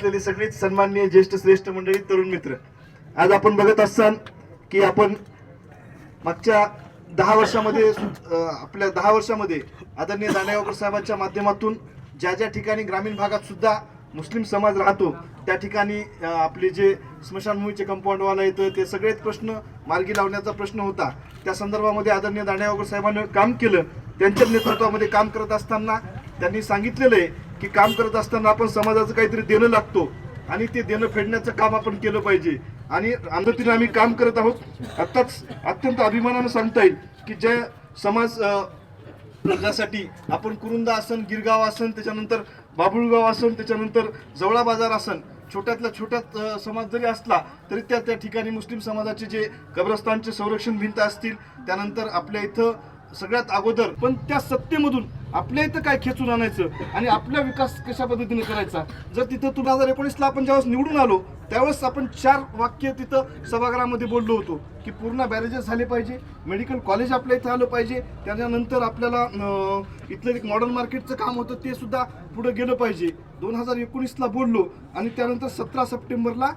असलेली सगळीच सन्माननीय ज्येष्ठ श्रेष्ठ मंडळी तरुण मित्र. आज आपण बघत असाल की आपण मागच्या दहा वर्षामध्ये आपल्या दहा वर्षामध्ये आदरणीय दांडेगावकर साहेबांच्या माध्यमातून ज्या ज्या ठिकाणी ग्रामीण भागात सुद्धा मुस्लिम समाज राहतो त्या ठिकाणी आपले जे स्मशानभूमीचे कंपाऊंडवाला येतं ते सगळेच प्रश्न मार्गी लावण्याचा प्रश्न होता. त्या संदर्भामध्ये आदरणीय दांडेगावकर साहेबांनी काम केलं. त्यांच्या नेतृत्वामध्ये काम करत असताना त्यांनी सांगितलेलं आहे की काम करत असताना आपण समाजाचं काहीतरी देणं लागतो आणि ते देणं फेडण्याचं काम आपण केलं पाहिजे. आणि अंधतीने आम्ही काम करत आहोत. आत्ताच अत्यंत अभिमानानं सांगता येईल की ज्या समाज प्रजासाठी आपण कुरुंदा आसन गिरगाव आसन त्याच्यानंतर बाबुळगाव आसन त्याच्यानंतर जवळा बाजार आसन छोट्यातल्या छोट्यात समाज जरी असला तरी त्या त्या ठिकाणी मुस्लिम समाजाचे जे कब्रस्तानचे संरक्षण भिंत असतील त्यानंतर आपल्या इथं सगळ्यात अगोदर पण त्या सत्तेमधून आपल्या इथं काय खेचून आणायचं? आणि आपला विकास कशा पद्धतीने करायचा? जर तिथं दोन हजार एकोणीसला आपण ज्यावेळेस निवडून आलो त्यावेळेस आपण चार वाक्य तिथं सभागृहामध्ये बोललो होतो की पूर्ण बॅरेजेस झाले पाहिजे मेडिकल कॉलेज आपल्या इथं आलं पाहिजे त्याच्यानंतर आपल्याला इथलं एक मॉडर्न मार्केटचं काम होतं ते सुद्धा पुढे गेलं पाहिजे. दोन हजार एकोणीसला बोललो आणि त्यानंतर सतरा सप्टेंबरला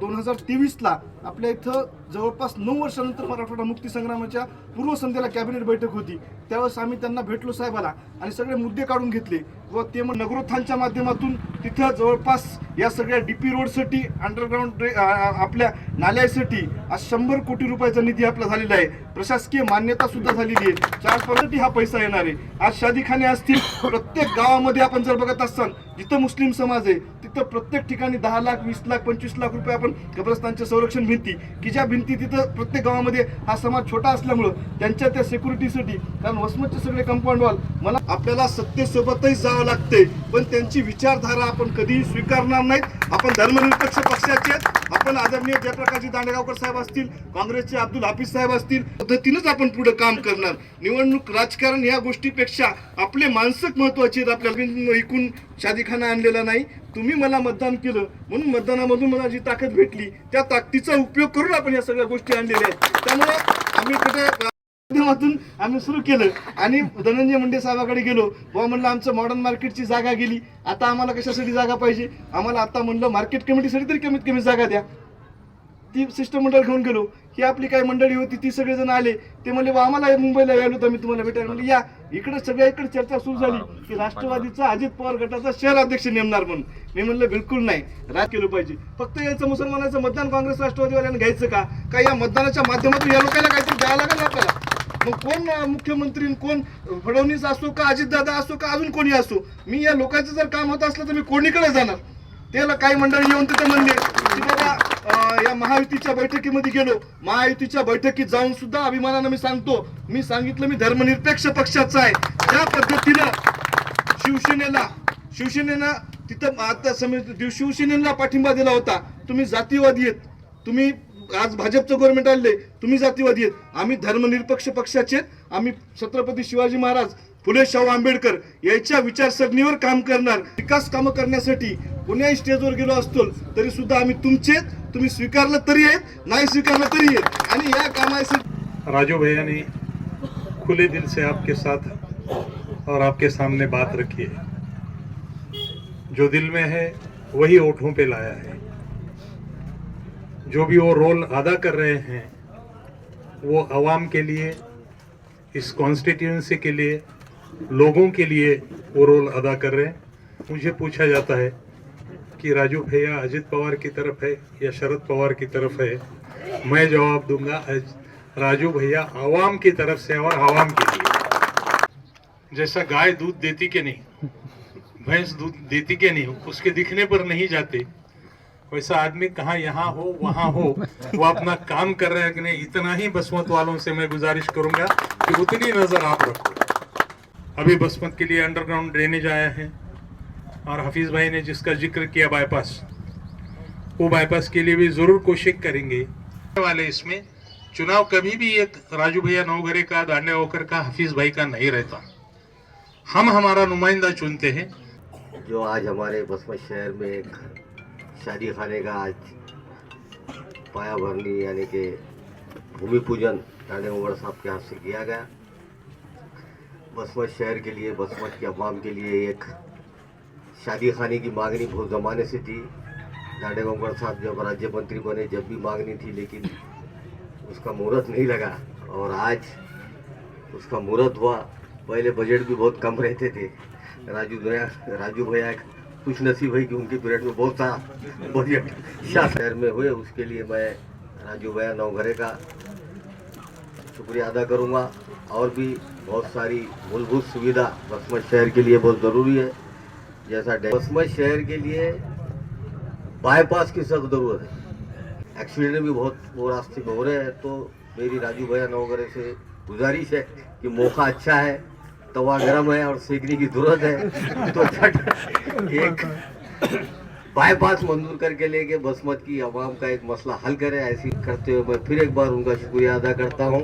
दोन हजार तेवीसला आपल्या इथं जवळपास नऊ वर्षानंतर मराठवाडा मुक्ती संग्रामाच्या पूर्वसंध्येला कॅबिनेट बैठक होती. त्यावेळेस आम्ही त्यांना भेटलो साहेबाला आणि सगळे मुद्दे काढून घेतले. व ते मग नगरोत्थानच्या माध्यमातून तिथं जवळपास या सगळ्या डी पी रोडसाठी अंडरग्राऊंड आपल्या नाल्यासाठी आज शंभर कोटी रुपयाचा निधी आपला झालेला आहे. प्रशासकीय मान्यता सुद्धा झालेली आहे. चार पद्धती हा पैसा येणार आहे. आज शादीखाने असतील प्रत्येक गावामध्ये आपण जर बघत असाल जिथं मुस्लिम समाज आहे तिथं प्रत्येक ठिकाणी दहा लाख वीस लाख पंचवीस लाख रुपये आपण कब्रस्तानचे संरक्षण भिंती की ज्या भिंती तिथं प्रत्येक गावामध्ये हा समाज छोटा असल्यामुळं त्यांच्या त्या सिक्युरिटीसाठी कारण वसमतचे सगळे कंपाऊंड वॉल मला आपल्याला सत्तेसोबतही जावं लागते पण त्यांची विचारधारा आपण कधीही स्वीकारणार नाहीत आपण धर्मनिरपेक्ष पक्षाचे आहेत. आपण आदरणीय जयप्रकाशजी दांडेगावकर साहेब असतील काँग्रेसचे अब्दुल हाफिज साहेब असतील पद्धतीनंच आपण पुढे काम करणार. निवडणूक राजकारण या गोष्टीपेक्षा आपले मानसिक महत्त्वाचे आहेत आपल्याला ऐकून शादीखाना आणलेला नाही. तुम्ही मला मतदान केलं म्हणून मतदानामधून मला जी ताकद भेटली त्या ताकदीचा उपयोग करून आपण या सगळ्या गोष्टी आणलेल्या आहेत. त्यामुळे आम्ही कुठे माध्यमातून आम्ही सुरू केलं. आणि धनंजय मुंडे साहेबाकडे गेलो. बुवा म्हणलं आमचं मॉडर्न मार्केटची जागा गेली. आता आम्हाला कशासाठी जागा पाहिजे? आम्हाला आता म्हणलं मार्केट कमिटीसाठी तरी कमीत कमी जागा द्या. ती शिष्टमंडळ घेऊन गेलो. ही आपली काही मंडळी होती ती सगळेजण आले. ते म्हणले "बा, आम्हाला मुंबईला यायलो तर मी तुम्हाला भेटायला. म्हणलं या. इकडे सगळ्या इकडे चर्चा सुरू झाली की राष्ट्रवादीचा अजित पवार गटाचा शहर अध्यक्ष नेमणार म्हणून. मी म्हणलं बिलकुल नाही. राज केलं पाहिजे. फक्त याचं मुसलमानाचं मतदान काँग्रेस राष्ट्रवादीवाल्यांना घ्यायचं का या मतदानाच्या माध्यमातून या लोकांना काहीतरी द्यावं लागेल आपल्याला? मग कोण मुख्यमंत्री कोण फडणवीस असो का अजितदादा असो का अजून कोणी असो मी या लोकांचं जर काम होत असलं तर मी कोणीकडे जाणार? त्याला काही मंडळी येऊन तिथे म्हणले की बाबा या महायुतीच्या बैठकीमध्ये गेलो. महायुतीच्या बैठकीत जाऊन सुद्धा अभिमानानं मी सांगतो मी सांगितलं मी धर्मनिरपेक्ष पक्षाचा आहे. त्या पद्धतीनं शिवसेनेला शिवसेनेनं तिथं आता समज शिवसेनेला पाठिंबा दिला होता. तुम्ही जातीवादी आहेत. तुम्ही आज भाजपचं गव्हर्नमेंट आले तुम्ही जातीवादी आहेत. आम्ही धर्मनिरपेक्ष पक्षाचे आम्ही छत्रपती शिवाजी महाराज फुले शाहू आंबेडकर याच्या विचारसरणीवर काम करणार. विकास कामं करण्यासाठी कोण्याही स्टेजवर गेलो असतो तरी सुद्धा आम्ही तुमचे तुम्ही स्वीकारलं तरी आहेत नाही स्वीकारलं तरी आहेत. आणि या कामासाठी राजू भैया ने खुले दिल से आपके साथ और आपके सामने बात रखी है। जो दिल में है वही ओठों पे लाया है। जो भी वो रोल अदा कर रहे हैं, वो आवाम के लिए, इस कॉन्स्टिट्यूंसी के लिए, लोगों के लिए वो रोल अदा कर रहे हैं। मुझे पूछा जाता है कि राजू भैया अजित पवार की तरफ़ है या शरद पवार की तरफ़ है? मैं जवाब दूँगा राजू भैया आवाम की तरफ़ से और आवाम के लिए। जैसा गाय दूध देती के नहीं, भैंस दूध देती के नहीं, उसके दिखने पर नहीं जाते। वैसा आदमी कहाँ यहाँ हो, वहाँ हो? वो अपना काम कर रहे हैं कि नहीं? इतना ही बसमत वालों से मैं गुजारिश करूँगा कि उतनी नज़र आप रखो। अभी बसमत के लिए अंडरग्राउंड ड्रेनेज आया है और हफीज भाई ने जिसका ज़िक्र किया बाईपास वो बाईपास के लिए भी ज़रूर कोशिश करेंगे। वाले इसमें चुनाव कभी भी एक राजू भैया नौगरे का, दांडे होकर का, हफीज भाई का नहीं रहता। हम हमारा नुमाइंदा चुनते हैं। जो आज हमारे बसमत शहर में शादी खाने का आज पाया भरनी, यानी कि भूमि पूजन राणे उमर साहब के हाथ से किया गया। बसमत शहर के लिए, बसमत के अवाम के लिए एक शादी खाने की मांगनी बहुत ज़माने से थी। दाडेगोंगड़ साहब जब राज्य मंत्री बने, जब भी मांगनी थी, लेकिन उसका मुहूर्त नहीं लगा। और आज उसका मुहूर्त हुआ। पहले बजट भी बहुत कम रहते थे। राजू भैया राजू भैया कुछ नसीब है कि उनके पीरियड में बहुत सा बजट शहर में हुए, उसके लिए मैं राजू भैया नौघरे का शुक्रिया अदा करूँगा। और भी बहुत सारी मूलभूत सुविधा बसमत शहर के लिए बहुत ज़रूरी है। जैसा बसमत शहर के लिए बाईपास की सख्त ज़रूरत है। एक्सीडेंट भी बहुत वो रास्ते में हो रहे हैं तो मेरी राजू भैया नौगरे से गुजारिश है कि मौका अच्छा है। तवा गर्म है और सीखने की ज़रूरत है तो झट एक बाईपास मंजूर करके लेके बसमत की आवाम का एक मसला हल करे, ऐसी करते हुए मैं फिर एक बार उनका शुक्रिया अदा करता हूँ।